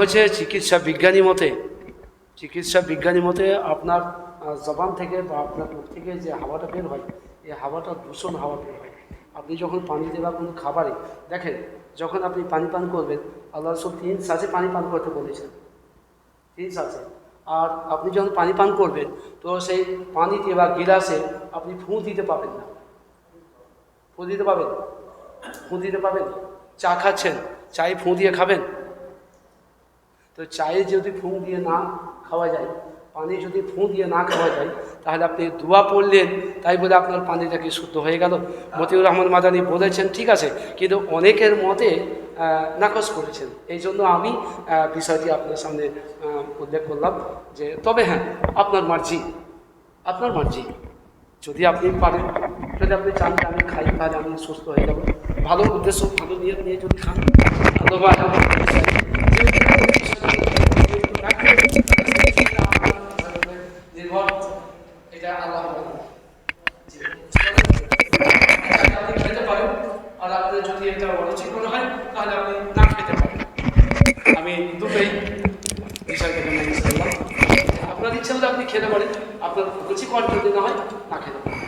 হচ্ছে চিকিৎসা বিজ্ঞানী মতে, চিকিৎসা বিজ্ঞানী মতে আপনার জবান থেকে বা আপনার মুখ থেকে যে হাওয়াটা বের হয়, এই হাওয়াটা দূষণ হাওয়া বের হয়। আপনি যখন পানিতে বা কোনো খাবারে, দেখেন, যখন আপনি পানি পান করবেন, আল্লাহ রসুল তিন সাজে পানি পান করতে বলেছেন। তিন সাজে আর আপনি যখন পানি পান করবেন, তো সেই পানিতে বা গিলাসে আপনি ফুঁ দিতে পাবেন না। ফুঁ দিতে পাবেন? ফুঁ দিতে পাবেন? চা খাচ্ছেন, চায়ে ফুঁ দিয়ে খাবেন? তো চায়ে যদি ফুঁ দিয়ে না খাওয়া যায়, পানি যদি ফুঁ দিয়ে না খাওয়া যায়, তাহলে আপনি দোয়া পড়লেন, তাই বলে আপনার পানিটা কি শুদ্ধ হয়ে গেল। মতিউর রহমান মাদানি বলেছেন, ঠিক আছে, কিন্তু অনেকের মতে নাকচ করেছেন। এই জন্য আমি বিষয়টি আপনার সামনে উল্লেখ করলাম যে, তবে হ্যাঁ আপনার মার্জি আপনার মার্জি। যদি আপনি পারেন, যদি আপনি চান আমি খাই, তাহলে আমি সুস্থ হয়ে যাব। ভালো উদ্দেশ্য, ভালো নিয়ে নিয়ে যদি খান অথবা নির্ভর এটা আল্লাহ আপনি খেতে পারেন আর আপনি যদি এটা অরুচি মনে হয়, তাহলে আপনি না খেতে পারেন। আমি দুটোই বিষয়কে আপনার ইচ্ছা হলে আপনি খেতে পারেন। আপনার রুচি যদি না হয়, না খেতে পারেন।